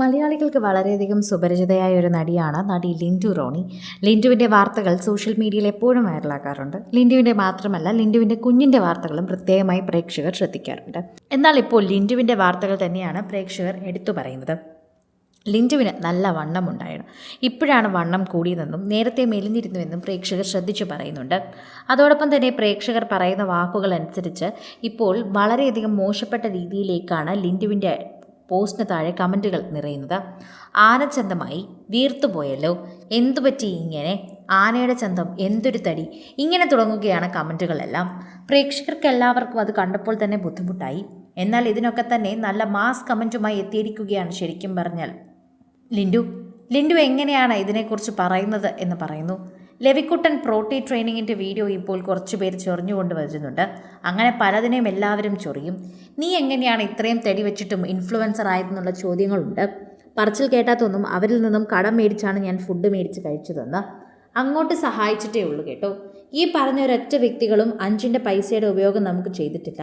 മലയാളികൾക്ക് വളരെയധികം സുപരിചിതയായ ഒരു നടിയാണ് നടി ലിൻഡു റോണി. ലിൻഡുവിന്റെ വാർത്തകൾ സോഷ്യൽ മീഡിയയിൽ എപ്പോഴും വൈറലാക്കാറുണ്ട്. ലിൻഡുവിന്റെ മാത്രമല്ല ലിൻഡുവിന്റെ കുഞ്ഞിന്റെ വാർത്തകളും പ്രത്യേകമായി പ്രേക്ഷകർ ശ്രദ്ധിക്കാറുണ്ട്. എന്നാൽ ഇപ്പോൾ ലിൻഡുവിന്റെ വാർത്തകൾ തന്നെയാണ് പ്രേക്ഷകർ എടുത്തു പറയുന്നത്. ലിൻഡുവിന് നല്ല വണ്ണമുണ്ടായിരുന്നു ഇപ്പോഴാണ് വണ്ണം കൂടിയതെന്നും നേരത്തെ മെലിഞ്ഞിരുന്നുവെന്നും പ്രേക്ഷകർ ശ്രദ്ധിച്ചു പറയുന്നുണ്ട്. അതോടൊപ്പം തന്നെ പ്രേക്ഷകർ പറയുന്ന വാക്കുകൾ അനുസരിച്ച് ഇപ്പോൾ വളരെയധികം മോശപ്പെട്ട രീതിയിലേക്കാണ് ലിൻഡുവിന്റെ പോസ്റ്റിന് താഴെ കമന്റുകൾ നിറയുന്നത്. ആനച്ചന്തമായി വീർത്തുപോയല്ലോ എന്തു പറ്റി ഇങ്ങനെ? ആനയുടെ ചന്തം എന്തൊരു തടി. ഇങ്ങനെ തുടങ്ങുകയാണ് കമന്റുകളെല്ലാം പ്രേക്ഷകർക്ക് എല്ലാവർക്കും അത് കണ്ടപ്പോൾ തന്നെ ബുദ്ധിമുട്ടായി. എന്നാൽ ഇതിനൊക്കെ തന്നെ നല്ല മാസ് കമന്റുമായി എത്തിയിരിക്കുകയാണ് ശരിക്കും പറഞ്ഞാൽ. ലിൻഡു ലിൻഡു എങ്ങനെയാണ് ഇതിനെക്കുറിച്ച് പറയുന്നത് എന്ന് പറയുന്നു. ലവിക്കുട്ടൻ പ്രോട്ടി ട്രെയിനിങ്ങിന്റെ വീഡിയോ ഇപ്പോൾ കുറച്ച് പേര് ചൊറിഞ്ഞുകൊണ്ട് വരുന്നുണ്ട്. അങ്ങനെ പലതിനെയും എല്ലാവരും ചൊറിയും. നീ എങ്ങനെയാണ് ഇത്രയും തെടി വെച്ചിട്ടും ഇൻഫ്ലുവൻസർ ആയതെന്നുള്ള ചോദ്യങ്ങളുണ്ട്. പറച്ചിൽ കേട്ടാത്തൊന്നും അവരിൽ നിന്നും കടം മേടിച്ചാണ് ഞാൻ ഫുഡ് മേടിച്ച് കഴിച്ചതെന്ന് അങ്ങോട്ട് സഹായിച്ചിട്ടേ ഉള്ളൂ കേട്ടോ. ഈ പറഞ്ഞ ഒരൊറ്റ വ്യക്തികളും അഞ്ചിന്റെ പൈസയുടെ ഉപയോഗം നമുക്ക് ചെയ്തിട്ടില്ല.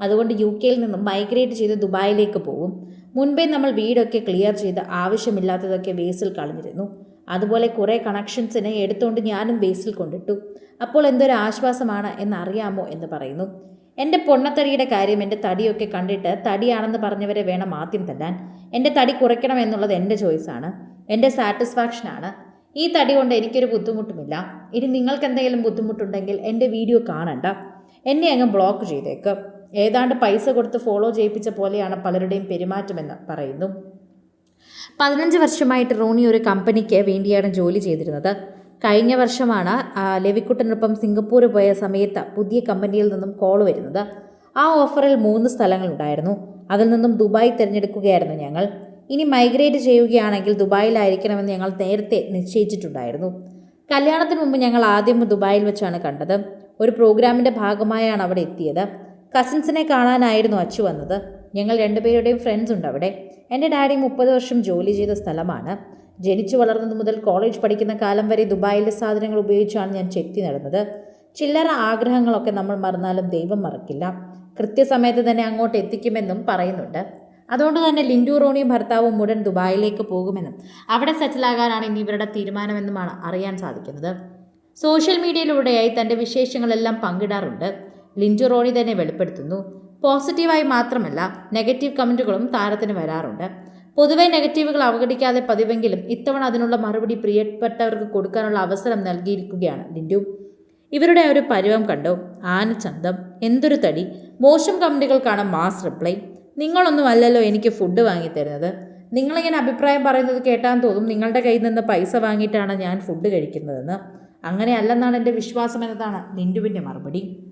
അതുകൊണ്ട് യു കെയിൽ നിന്നും മൈഗ്രേറ്റ് ചെയ്ത് ദുബായിലേക്ക് പോകും മുൻപേ നമ്മൾ വീടൊക്കെ ക്ലിയർ ചെയ്ത് ആവശ്യമില്ലാത്തതൊക്കെ വേസിൽ കളഞ്ഞിരുന്നു. അതുപോലെ കുറേ കണക്ഷൻസിനെ എടുത്തുകൊണ്ട് ഞാനും വേസിൽ കൊണ്ടിട്ടു. അപ്പോൾ എന്തൊരു ആശ്വാസമാണ് എന്നറിയാമോ എന്ന് പറയുന്നു. എന്റെ പൊണ്ണത്തടിയുടെ കാര്യം എന്റെ തടിയൊക്കെ കണ്ടിട്ട് തടിയാണെന്ന് പറഞ്ഞവരെ വേണം ആദ്യം തല്ലാൻ. എന്റെ തടി കുറയ്ക്കണം എന്നുള്ളത് എന്റെ ചോയ്സാണ് എന്റെ സാറ്റിസ്ഫാക്ഷനാണ് ഈ തടി കൊണ്ട് എനിക്കൊരു ബുദ്ധിമുട്ടുമില്ല. ഇനി നിങ്ങൾക്ക് എന്തെങ്കിലും ബുദ്ധിമുട്ടുണ്ടെങ്കിൽ എന്റെ വീഡിയോ കാണണ്ട. എന്നെ അങ്ങ് ബ്ലോക്ക് ചെയ്തേക്ക്. ഏതാണ്ട് പൈസ കൊടുത്ത് ഫോളോ ചെയ്യിപ്പിച്ച പോലെയാണ് പലരുടെയും പെരുമാറ്റമെന്ന് പറയുന്നു. പതിനഞ്ച് വർഷമായിട്ട് റോണി ഒരു കമ്പനിക്ക് വേണ്ടിയാണ് ജോലി ചെയ്തിരുന്നത്. കഴിഞ്ഞ വർഷമാണ് ലവിക്കുട്ടനൊപ്പം സിംഗപ്പൂർ പോയ സമയത്ത് പുതിയ കമ്പനിയിൽ നിന്നും കോൾ വരുന്നത്. ആ ഓഫറിൽ മൂന്ന് സ്ഥലങ്ങളുണ്ടായിരുന്നു അതിൽ നിന്നും ദുബായ് തിരഞ്ഞെടുക്കുകയായിരുന്നു ഞങ്ങൾ. ഇനി മൈഗ്രേറ്റ് ചെയ്യുകയാണെങ്കിൽ ദുബായിലായിരിക്കണമെന്ന് ഞങ്ങൾ നേരത്തെ നിശ്ചയിച്ചിട്ടുണ്ടായിരുന്നു. കല്യാണത്തിന് മുമ്പ് ഞങ്ങൾ ആദ്യം ദുബായിൽ വെച്ചാണ് കണ്ടത്. ഒരു പ്രോഗ്രാമിന്റെ ഭാഗമായാണ് അവിടെ എത്തിയത്. കസിൻസിനെ കാണാനായിരുന്നു അച്ചു വന്നത്. ഞങ്ങൾ രണ്ടുപേരുടെയും ഫ്രണ്ട്സ് ഉണ്ട് അവിടെ. എന്റെ ഡാഡി മുപ്പത് വർഷം ജോലി ചെയ്ത സ്ഥലമാണ്. ജനിച്ചു വളർന്നത് മുതൽ കോളേജ് പഠിക്കുന്ന കാലം വരെ ദുബായിലെ സാധനങ്ങൾ ഉപയോഗിച്ചാണ് ഞാൻ ചെത്തി നടന്നത്. ചില്ലറ ആഗ്രഹങ്ങളൊക്കെ നമ്മൾ മറന്നാലും ദൈവം മറക്കില്ല. കൃത്യസമയത്ത് തന്നെ അങ്ങോട്ട് എത്തിക്കുമെന്നും പറയുന്നുണ്ട്. അതുകൊണ്ട് തന്നെ ലിൻഡു റോണിയും ഭർത്താവും ഉടൻ ദുബായിലേക്ക് പോകുമെന്നും അവിടെ സെറ്റിലാകാനാണ് ഇനി ഇവരുടെ തീരുമാനമെന്നുമാണ് അറിയാൻ സാധിക്കുന്നത്. സോഷ്യൽ മീഡിയയിലൂടെയായി തന്റെ വിശേഷങ്ങളെല്ലാം പങ്കിടാറുണ്ട്. ലിൻഡു റോണി തന്നെ വെളിപ്പെടുത്തുന്നു. പോസിറ്റീവായി മാത്രമല്ല നെഗറ്റീവ് കമന്റുകളും താരത്തിന് വരാറുണ്ട്. പൊതുവെ നെഗറ്റീവുകൾ അവഗണിക്കാതെ പതിവെങ്കിലും ഇത്തവണ അതിനുള്ള മറുപടി പ്രിയപ്പെട്ടവർക്ക് കൊടുക്കാനുള്ള അവസരം നൽകിയിരിക്കുകയാണ് ലിൻഡു. ഇവരുടെ ഒരു പരുവം കണ്ടോ. ആനച്ചന്തം എന്തൊരു തടി. മോശം കമന്റുകൾക്കാണ് മാസ് റിപ്ലൈ. നിങ്ങളൊന്നും അല്ലല്ലോ എനിക്ക് ഫുഡ് വാങ്ങിത്തരുന്നത്. നിങ്ങളിങ്ങനെ അഭിപ്രായം പറയുന്നത് കേട്ടാൻ തോന്നും നിങ്ങളുടെ കയ്യിൽ നിന്ന് പൈസ വാങ്ങിയിട്ടാണ് ഞാൻ ഫുഡ് കഴിക്കുന്നതെന്ന്. അങ്ങനെയല്ലെന്നാണ് എന്റെ വിശ്വാസം എന്നതാണ് ലിൻഡുവിന്റെ മറുപടി.